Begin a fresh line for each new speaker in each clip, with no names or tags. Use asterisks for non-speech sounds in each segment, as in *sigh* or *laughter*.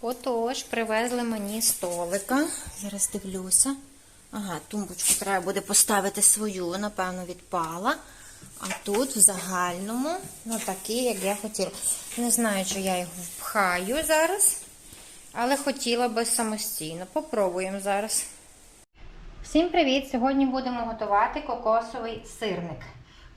Отож, привезли мені столика. Зараз дивлюся. Ага, тумбочку треба буде поставити свою, напевно, відпала. А тут в загальному, ну такий, як я хотіла. Не знаю, чи я його пхаю зараз, але хотіла би самостійно. Попробуємо зараз. Всім привіт! Сьогодні будемо готувати кокосовий сирник.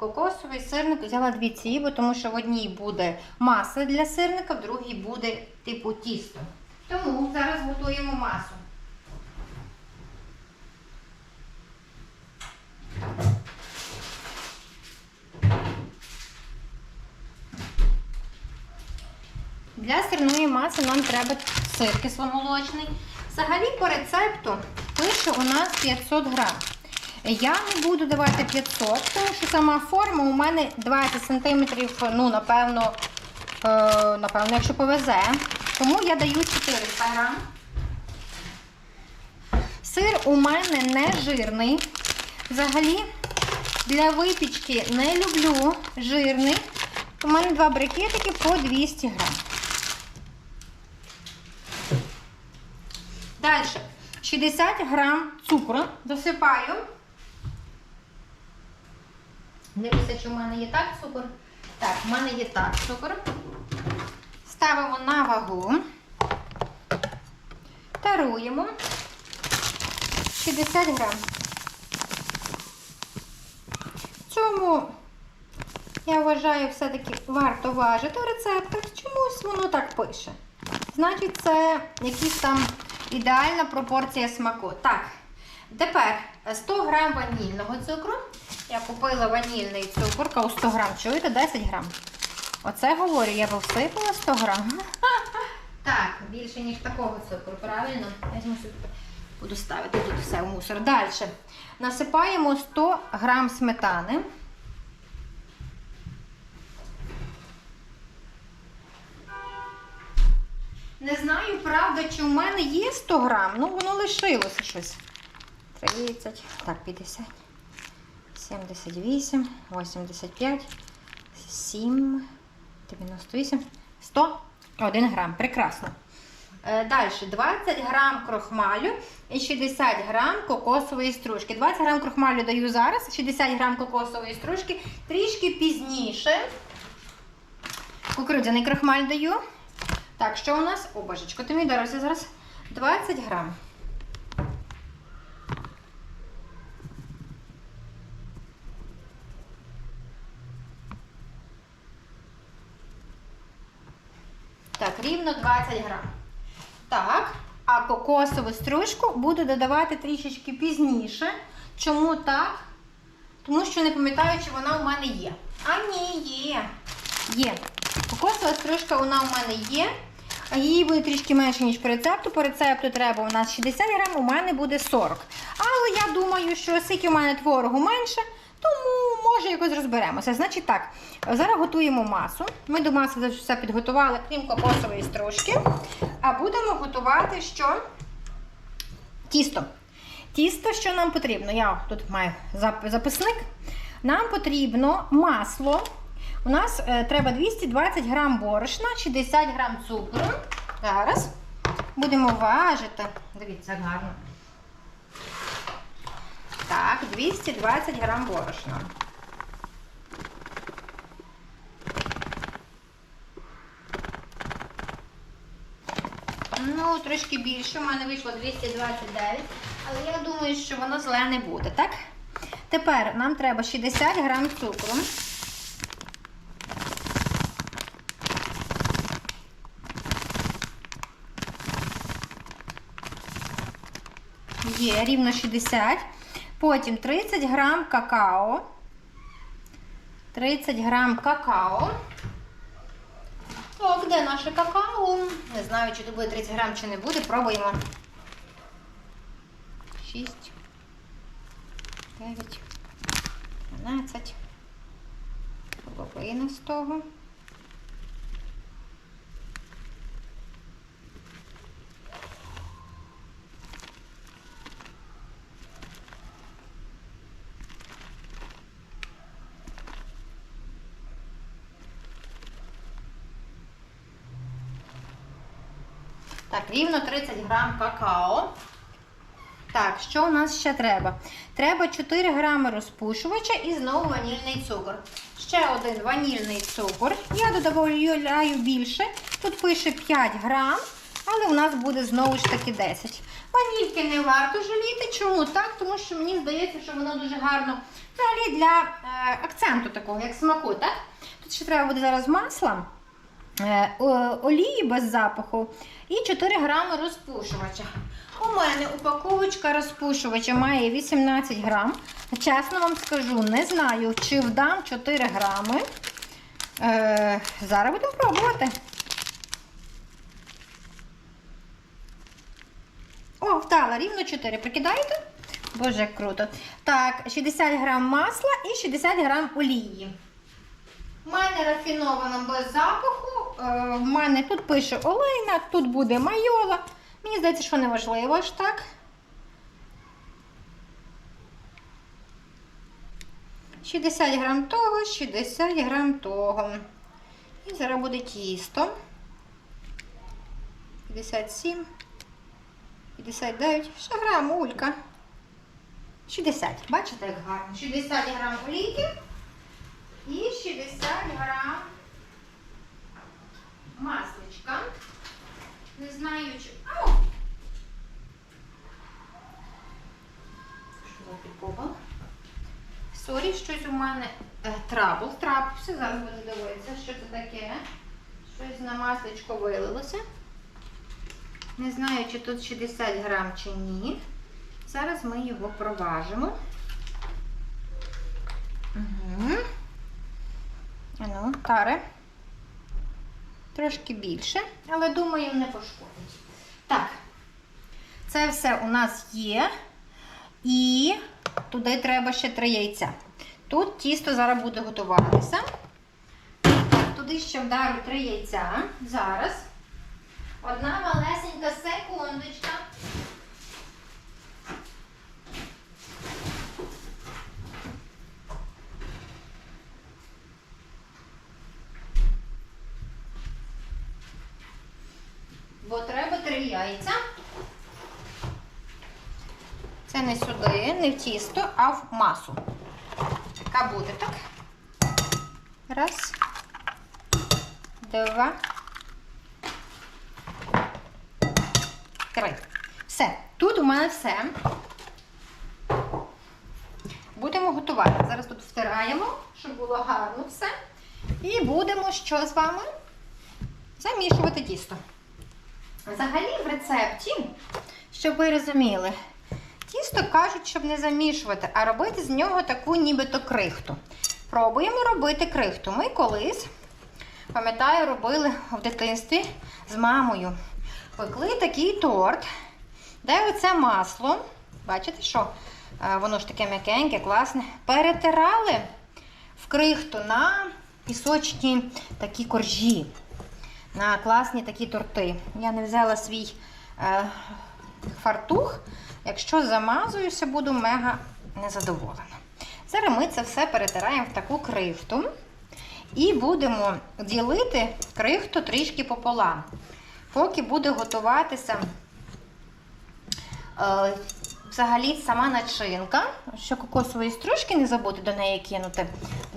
Кокосовий сирник взяла дві ці, тому що в одній буде маса для сирника, в другій буде типу тісто. Тому зараз готуємо масу. Для сирної маси нам треба сир кисломолочний. Взагалі по рецепту пише у нас 500 грам. Я не буду давати 500, тому що сама форма у мене 20 см, ну, напевно, е, напевно, якщо повезе. Тому я даю 400 грам. Сир у мене не жирний. Взагалі, для випічки не люблю жирний. У мене два брикетики по 200 грам. Далі 60 грам цукру засипаю. Дивіться, чи в мене є так цукор. Так, в мене є так цукор. Ставимо на вагу. Таруємо 60 грам. Цьому, я вважаю, все-таки варто важити в рецептах. Чомусь воно так пише. Значить, це якісь там ідеальна пропорція смаку. Так, тепер 100 грам ванільного цукру. Я купила ванільний цукор, у 100 грам, чуєте, 10 грам. Оце говорю, я повсипала 100 грам. *laughs* Так, більше, ніж такого цукру, правильно? Я буду ставити тут все в мусор. Далі. Насипаємо 100 грам сметани. Не знаю, правда, чи в мене є 100 грам. Ну, воно лишилося щось. 30, так, 50, 78, 85, 7, 98, 100, 1 грам. Прекрасно. Далі 20 грам крохмалю і 60 грам кокосової стружки. 20 грам крохмалю даю зараз, 60 грам кокосової стружки трішки пізніше. Кукурудзяний крохмаль даю. Так, що у нас? О, божечко, ти мій дорозі зараз 20 грам. Так, рівно 20 грам. Так, а кокосову стружку буду додавати трішечки пізніше. Чому так? Тому що не пам'ятаю, чи вона у мене є. А ні, є. Є. Кокосова стружка вона у мене є. Її буде трішки менше, ніж по рецепту. По рецепту треба у нас 60 грам, у мене буде 40. Але я думаю, що оскільки у мене творогу менше, тому може якось розберемося. Значить так, зараз готуємо масу. Ми до маси вже все підготували, крім кокосової стружки. А будемо готувати що? Тісто. Тісто, що нам потрібно? Я тут маю записник. Нам потрібно масло. У нас е, треба 220 грам борошна, 60 грам цукру. Зараз будемо важити. Дивіться, гарно. Так, 220 грам борошна. Ну, трошки більше, у мене вийшло 229, але я думаю, що воно зле не буде, так? Тепер нам треба 60 грам цукру. Є рівно 60. Потім 30 грам какао. 30 грам какао. Так, де наше какао? Не знаю, чи тут буде 30 грам, чи не буде. Пробуємо. 6, 9, 12. Половина з того. Так, рівно 30 грам какао. Так, що у нас ще треба? Треба 4 грами розпушувача і знову ванільний цукор. Ще один ванільний цукор. Я додаю більше. Тут пише 5 грам, але у нас буде знову ж таки 10. Ванільки не варто жаліти. Чому так? Тому що мені здається, що воно дуже гарно взагалі для е, акценту такого, як смаку. так? Тут ще треба буде зараз масла. Е, олії без запаху і 4 грами розпушувача. У мене упаковочка розпушувача має 18 грам. Чесно вам скажу, не знаю, чи вдам 4 грами. Е, зараз будемо пробувати. О, вдала, рівно 4. Прикидаєте? Боже, як круто. Так, 60 грам масла і 60 грам олії. У мене рафіновано без запаху. Е, В мене тут пише олейна, тут буде майола. Мені здається, що не важливо аж так. Шістдесят грам того, 60 грам того. І зараз буде тісто. 57, 59, ще грам улька. 60. Бачите, як гарно? 60 грам олійки. І 60 грам масличка. Не знаю, чи. Ау! Що за прикол? Сорі, щось у мене е, трабл. Трапився. Зараз буду дивитися, що це таке. Щось на масличко вилилося. Не знаю, чи тут 60 грам чи ні. Зараз ми його проважимо. Угу. Ну, таре. Трошки більше, але думаю, не пошкодить. Так, це все у нас є. І туди треба ще три яйця. Тут тісто зараз буде готуватися. Так, туди ще вдарю три яйця. Зараз. Одна малесенька секундочка. Бо треба три яйця. Це не сюди, не в тісто, а в масу. Яка буде, так? Раз, два, три. Все. Тут у мене все. Будемо готувати. Зараз тут втираємо, щоб було гарно все. І будемо що з вами? Замішувати тісто. Взагалі в рецепті, щоб ви розуміли, тісто кажуть, щоб не замішувати, а робити з нього таку нібито крихту. Пробуємо робити крихту. Ми колись, пам'ятаю, робили в дитинстві з мамою. Пекли такий торт, де оце масло, бачите, що е, воно ж таке м'якеньке, класне, перетирали в крихту на пісочні такі коржі на класні такі торти. Я не взяла свій е, фартух. Якщо замазуюся, буду мега незадоволена. Зараз ми це все перетираємо в таку крихту. І будемо ділити крихту трішки пополам. Поки буде готуватися е, взагалі сама начинка, що кокосової стружки не забути до неї кинути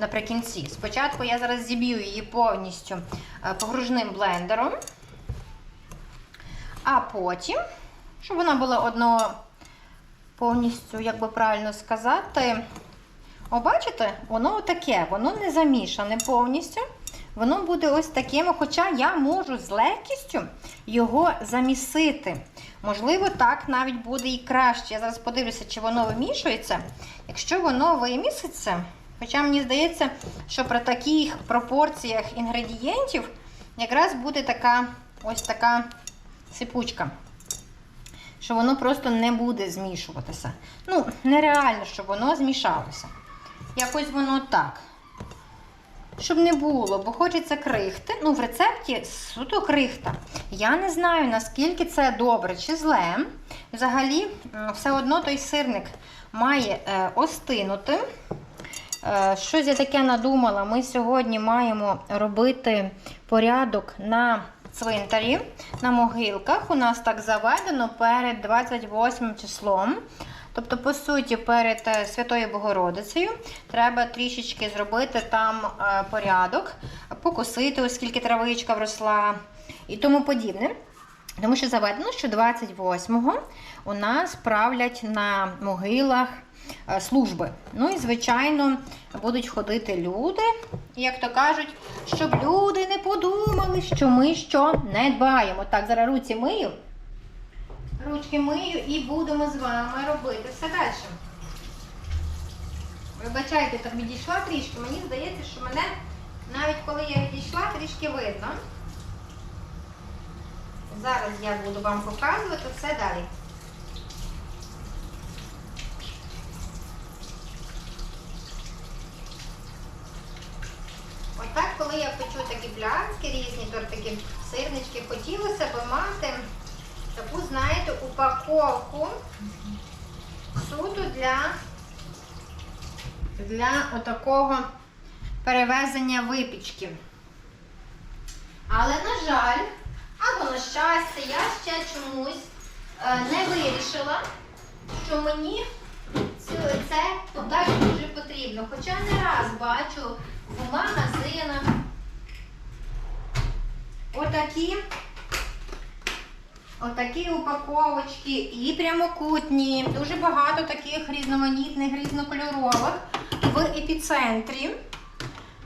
наприкінці. Спочатку я зараз зіб'ю її повністю е, погружним блендером, а потім, щоб вона була одного повністю, як би правильно сказати, о, бачите, воно таке, воно не замішане повністю. Воно буде ось таким, хоча я можу з легкістю його замісити. Можливо, так навіть буде і краще. Я зараз подивлюся, чи воно вимішується. Якщо воно виміситься, хоча мені здається, що при таких пропорціях інгредієнтів якраз буде така ось така сипучка. Що воно просто не буде змішуватися. Ну, нереально, щоб воно змішалося. Якось воно так. Щоб не було, бо хочеться крихти. Ну, в рецепті суто крихта. Я не знаю, наскільки це добре чи зле. Взагалі, все одно той сирник має е, остинути. Е, щось я таке надумала. Ми сьогодні маємо робити порядок на цвинтарі, на могилках. У нас так заведено перед 28 числом. Тобто, по суті, перед е, Святою Богородицею треба трішечки зробити там е, порядок, покосити, оскільки травичка вросла і тому подібне. Тому що заведено, що 28-го у нас правлять на могилах е, служби. Ну і, звичайно, будуть ходити люди, як то кажуть, щоб люди не подумали, що ми що не дбаємо. Так, зараз руці мию. Ручки мию і будемо з вами робити все далі. Вибачайте, так відійшла трішки. Мені здається, що мене навіть коли я відійшла, трішки видно. Зараз я буду вам показувати все далі. Отак, коли я печу такі пляцки, різні тортики, сирнички, хотілося б мати таку, знаєте, упаковку суто для, для отакого перевезення випічки. Але, на жаль, або на щастя, я ще чомусь е, не вирішила, що мені це так дуже потрібно. Хоча не раз бачу в магазинах отакі, отакі упаковочки і прямокутні. Дуже багато таких різноманітних, різнокольорових в епіцентрі.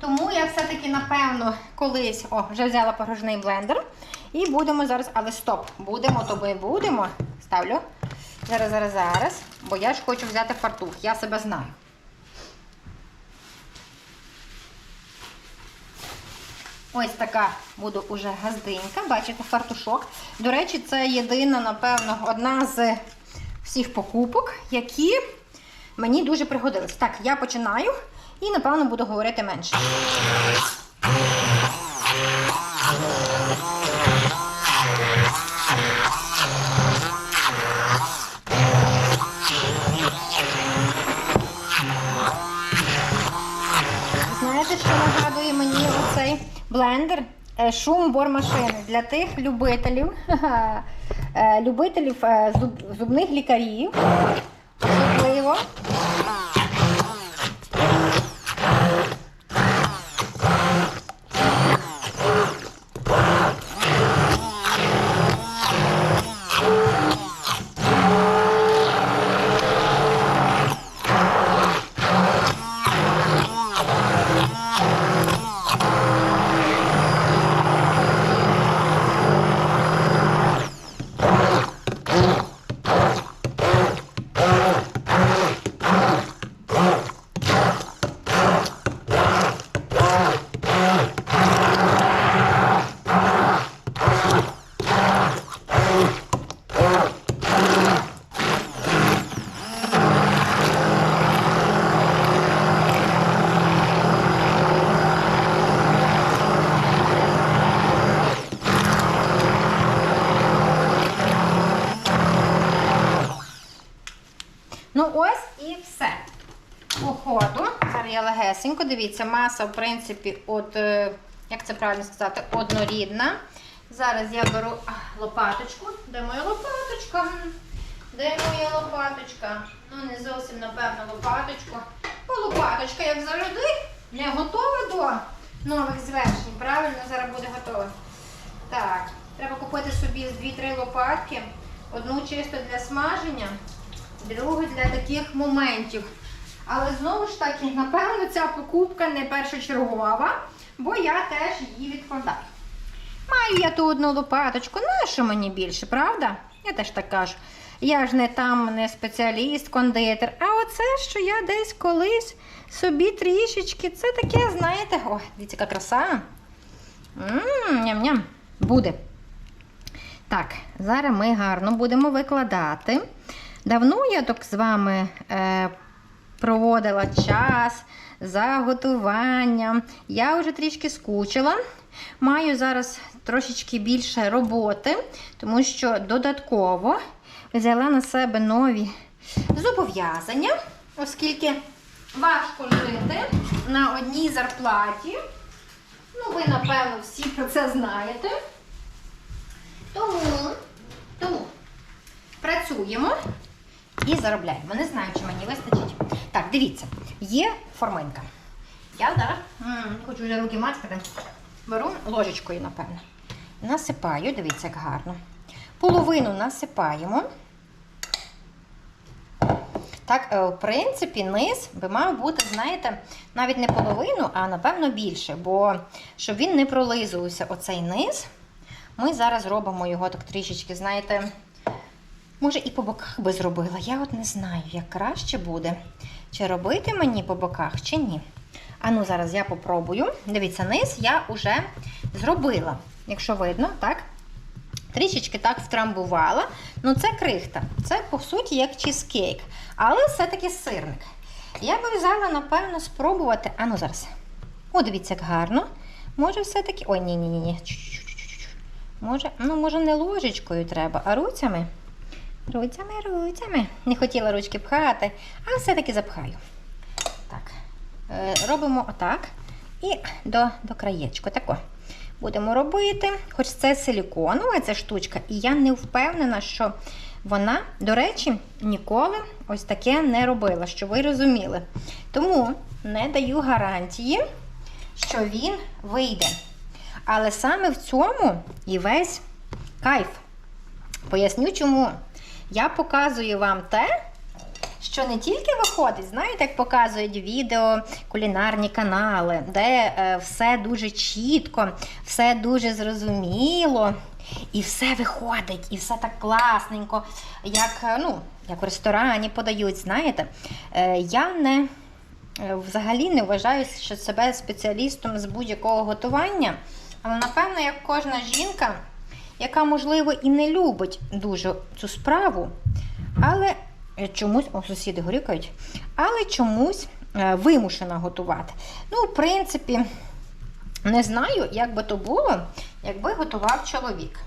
Тому я все-таки, напевно, колись о, вже взяла погружний блендер. І будемо зараз, але стоп, будемо, то ми будемо. Ставлю. Зараз, зараз, зараз. Бо я ж хочу взяти фартух, я себе знаю. Ось така буде уже газдинька, бачите, фартушок. До речі, це єдина, напевно, одна з всіх покупок, які мені дуже пригодились. Так, я починаю і, напевно, буду говорити менше. Знаєте, що нагадує мені блендер? Е, Шум бормашини для тих любителів, *laughs* е, любителів е, зуб- зубних лікарів. Особливо. Ну ось і все. По ходу. Зараз я легесенько. Дивіться, маса, в принципі, от, е, як це правильно сказати, однорідна. Зараз я беру лопаточку. Де моя лопаточка? Де моя лопаточка? Ну, не зовсім, напевно, лопаточку. Бо лопаточка, як завжди, не готова до нових звершень. Правильно, зараз буде готова. Так, треба купити собі з 2-3 лопатки. Одну чисто для смаження, другу для таких моментів. Але знову ж таки, напевно, ця покупка не першочергова, бо я теж її відкладаю. Маю я ту одну лопаточку, на що мені більше, правда? Я теж так кажу. Я ж не там не спеціаліст, кондитер. А оце, що я десь колись собі трішечки, це таке, знаєте, о, дивіться, яка краса. Ням-ням. Буде. Так, зараз ми гарно будемо викладати. Давно я так з вами е, проводила час за готуванням. Я вже трішки скучила. Маю зараз трошечки більше роботи, тому що додатково взяла на себе нові зобов'язання, оскільки важко жити на одній зарплаті. Ну, ви, напевно, всі про це знаєте. Тому, тому працюємо і заробляємо. Не знаю, чи мені вистачить. Так, дивіться, є форминка. Я зараз хочу вже руки мацкати. Беру ложечкою, напевно. Насипаю, дивіться, як гарно. Половину насипаємо. Так, е, в принципі, низ би мав бути, знаєте, навіть не половину, а напевно більше. Бо щоб він не пролизувався оцей низ, ми зараз робимо його так трішечки, знаєте, може і по боках би зробила. Я от не знаю, як краще буде. Чи робити мені по боках, чи ні. А ну зараз я попробую. Дивіться, низ я вже зробила, якщо видно, так? Трішечки так втрамбувала. Ну, це крихта. Це, по суті, як чізкейк. Але все-таки сирник. Я би взяла, напевно, спробувати. А ну зараз. О, дивіться, як гарно. Може, все-таки. Ой, ні-ні-ні. Може, ну, може, не ложечкою треба, а руцями. Руцями, руцями. Не хотіла ручки пхати, а все-таки запхаю. Так. Е, робимо отак. І до, до краєчку. Тако. Будемо робити. Хоч це силіконова ця штучка, і я не впевнена, що вона, до речі, ніколи ось таке не робила, що ви розуміли. Тому не даю гарантії, що він вийде. Але саме в цьому і весь кайф. Поясню чому. Я показую вам те, що не тільки виходить, знаєте, як показують відео, кулінарні канали, де е, все дуже чітко, все дуже зрозуміло, і все виходить, і все так класненько, як, е, ну, як в ресторані подають, знаєте. Е, я не взагалі не вважаю що себе спеціалістом з будь-якого готування, але напевно, як кожна жінка, яка, можливо, і не любить дуже цю справу, але чомусь, о, сусіди горікають, але чомусь е, вимушена готувати. Ну, в принципі, не знаю, як би то було, якби готував чоловік.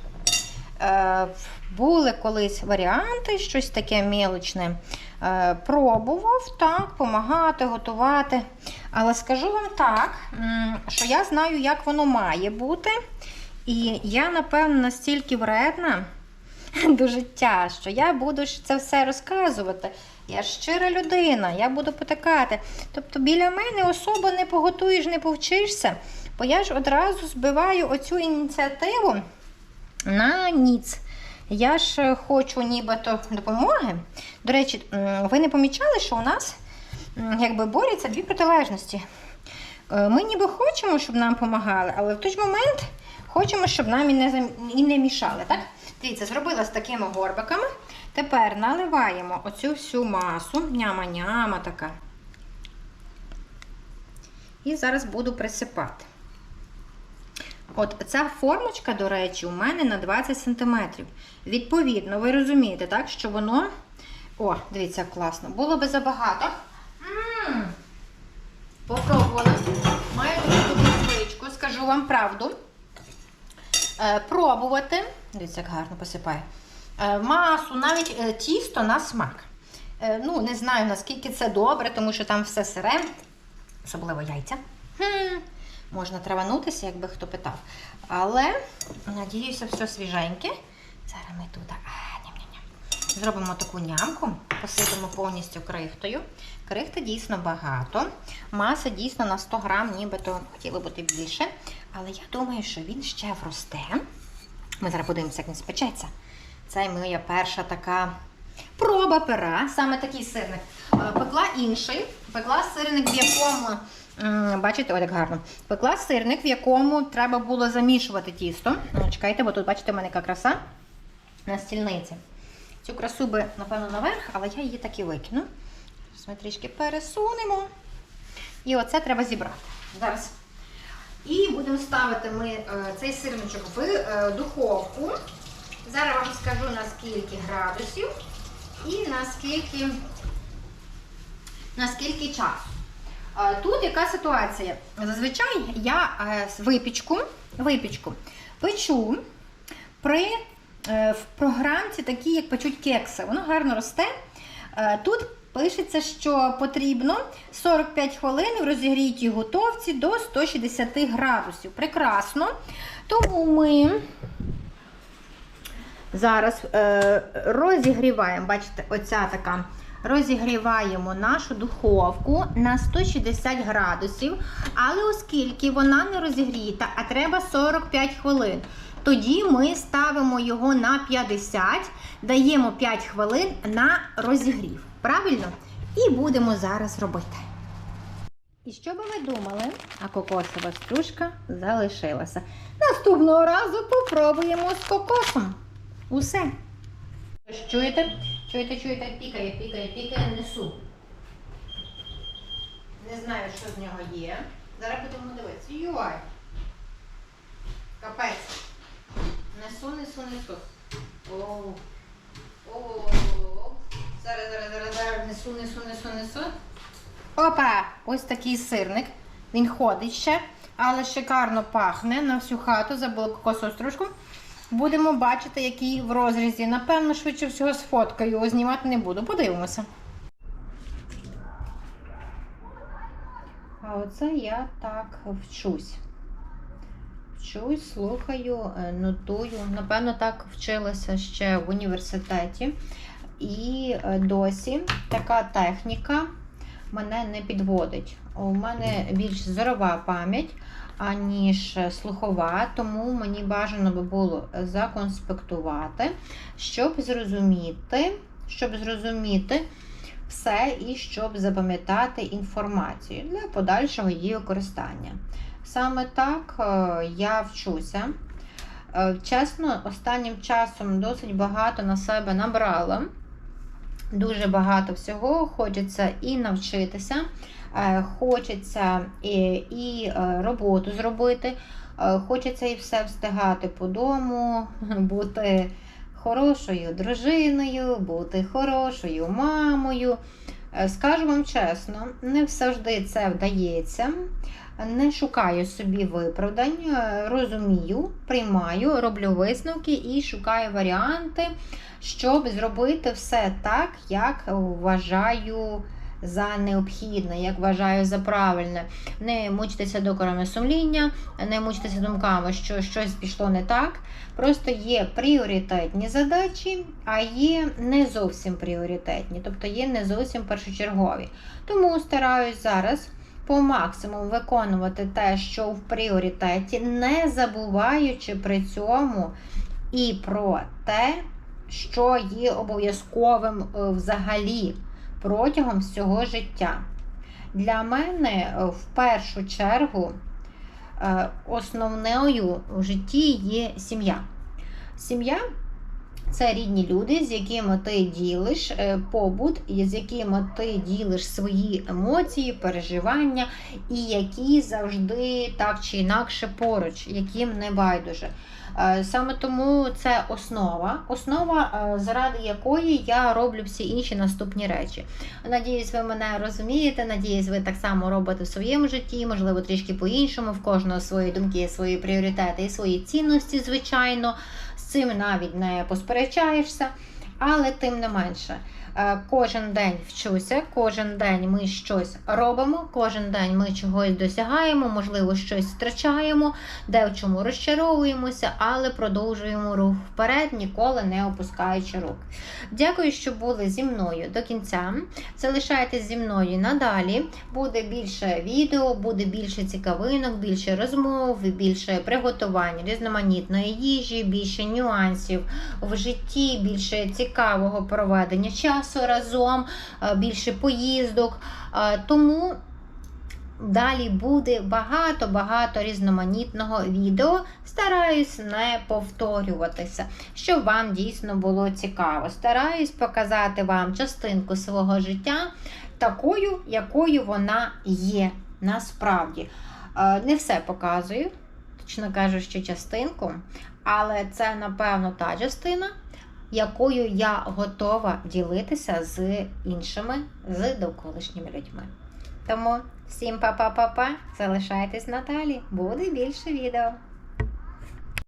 Е, були колись варіанти, щось таке мілочне. Е, пробував так, допомагати, готувати. Але скажу вам так, що я знаю, як воно має бути. І я, напевно, настільки вредна *laughs* до життя, що я буду це все розказувати. Я щира людина, я буду потакати. Тобто біля мене особо не поготуєш, не повчишся, бо я ж одразу збиваю оцю ініціативу на ніц. Я ж е, хочу нібито допомоги. До речі, ви не помічали, що у нас якби борються дві протилежності. Е, Ми ніби хочемо, щоб нам допомагали, але в той ж момент хочемо, щоб нам і не, і не мішали. Так? Дивіться, зробила з такими горбиками. Тепер наливаємо оцю всю масу, няма-няма така. І зараз буду присипати. От ця формочка, до речі, у мене на 20 см. Відповідно, ви розумієте, так, що воно. О, дивіться, класно. Було би забагато. М, Попробувала. Маю таку звичку, скажу вам правду. Е, пробувати. Дивіться, як гарно посипає. Е, масу, навіть е, тісто на смак. Ну, не знаю, наскільки це добре, тому що там все сире, особливо яйця. Хм, можна траванутися, якби хто питав. Але, надіюся, все свіженьке. Зараз ми тут зробимо таку нямку, посипемо повністю крихтою. Крихти дійсно багато. Маса дійсно на 100 грам, нібито хотіло бути більше. Але я думаю, що він ще вросте. Ми зараз подивимося, як він спечеться. Це моя перша така проба пера, саме такий сирник. Е, Пекла інший, пекла сирник, в якому, бачите, ось як гарно. Пекла сирник, в якому треба було замішувати тісто. Ну, Чекайте, бо тут, бачите, в мене яка краса на стільниці. Цю красу би, напевно, наверх, але я її так і викину. Зараз ми трішки пересунемо. І оце треба зібрати. Зараз. І будемо ставити ми е, цей сирничок в е, духовку. Зараз вам скажу на скільки градусів і на скільки, на скільки часу. Е, Тут яка ситуація? Зазвичай я випічку, випічку печу при в програмці такі, як печуть кекси. Воно гарно росте. Тут пишеться, що потрібно 45 хвилин в розігрітій готовці до 160 градусів. Прекрасно. Тому ми Зараз е, розігріваємо, бачите, оця така. Розігріваємо нашу духовку на 160 градусів, але оскільки вона не розігріта, а треба 45 хвилин, тоді ми ставимо його на 50, даємо 5 хвилин на розігрів. Правильно? І будемо зараз робити. І що би ви думали, а кокосова стружка залишилася. Наступного разу попробуємо з кокосом. Усе. Чуєте? Чуєте, чуєте, пікає, пікає, пікає, несу. Не знаю, що з нього є. Зараз будемо дивитися. Йой. Капець. Несу, несу, несу. О. О. Зараз, зараз, зараз, зараз несу, несу, несу, несу. Опа! Ось такий сирник. Він ходить ще, але шикарно пахне на всю хату, забула кокосову стружку. Будемо бачити, який в розрізі. Напевно, швидше всього сфоткаю, його знімати не буду. Подивимося. А оце я так вчусь. Вчусь, слухаю, е, нотую. Напевно, так вчилася ще в університеті. І е, досі така техніка мене не підводить. У мене більш зорова пам'ять, аніж слухова, тому мені бажано би було законспектувати, щоб зрозуміти, щоб зрозуміти все і щоб запам'ятати інформацію для подальшого її використання. Саме так е, я вчуся. Е, Чесно, останнім часом досить багато на себе набрала. Дуже багато всього. Хочеться і навчитися, е, хочеться і, і е, роботу зробити, е, хочеться і все встигати по дому, *laughs* бути хорошою дружиною, бути хорошою мамою. Е, Скажу вам чесно, не завжди це вдається. Не шукаю собі виправдань, е, розумію, приймаю, роблю висновки і шукаю варіанти, щоб зробити все так, як вважаю за необхідне, як вважаю за правильне. Не мучитися докорами сумління, не мучитися думками, що щось пішло не так. Просто є пріоритетні задачі, а є не зовсім пріоритетні, тобто є не зовсім першочергові. Тому стараюсь зараз по максимуму виконувати те, що в пріоритеті, не забуваючи при цьому і про те, що є обов'язковим е, взагалі протягом всього життя. Для мене е, в першу чергу е, основною в житті є сім'я. Сім'я це рідні люди, з якими ти ділиш е, побут, з якими ти ділиш свої емоції, переживання, і які завжди так чи інакше поруч, яким не байдуже. Е, Саме тому це основа, основа, е, заради якої я роблю всі інші наступні речі. Надіюсь, ви мене розумієте. Надіюсь, ви так само робите в своєму житті, можливо, трішки по-іншому, в кожного свої думки, свої пріоритети і свої цінності, звичайно. Цим навіть не посперечаєшся, але тим не менше. Е, Кожен день вчуся, кожен день ми щось робимо, кожен день ми чогось досягаємо, можливо, щось втрачаємо, де в чому розчаровуємося, але продовжуємо рух вперед, ніколи не опускаючи рук. Дякую, що були зі мною до кінця. Залишайтесь зі мною надалі. Буде більше відео, буде більше цікавинок, більше розмов, більше приготувань різноманітної їжі, більше нюансів в житті, більше цікавого проведення часу разом, е, більше поїздок. Е, Тому Далі буде багато-багато різноманітного відео. Стараюсь не повторюватися, щоб вам дійсно було цікаво. Стараюсь показати вам частинку свого життя такою, якою вона є насправді. Е, Не все показую, точно кажу, що частинку, але це, напевно, та частина, якою я готова ділитися з іншими, з довколишніми людьми. Тому всім па-па-па-па, залишайтесь надалі, буде більше відео.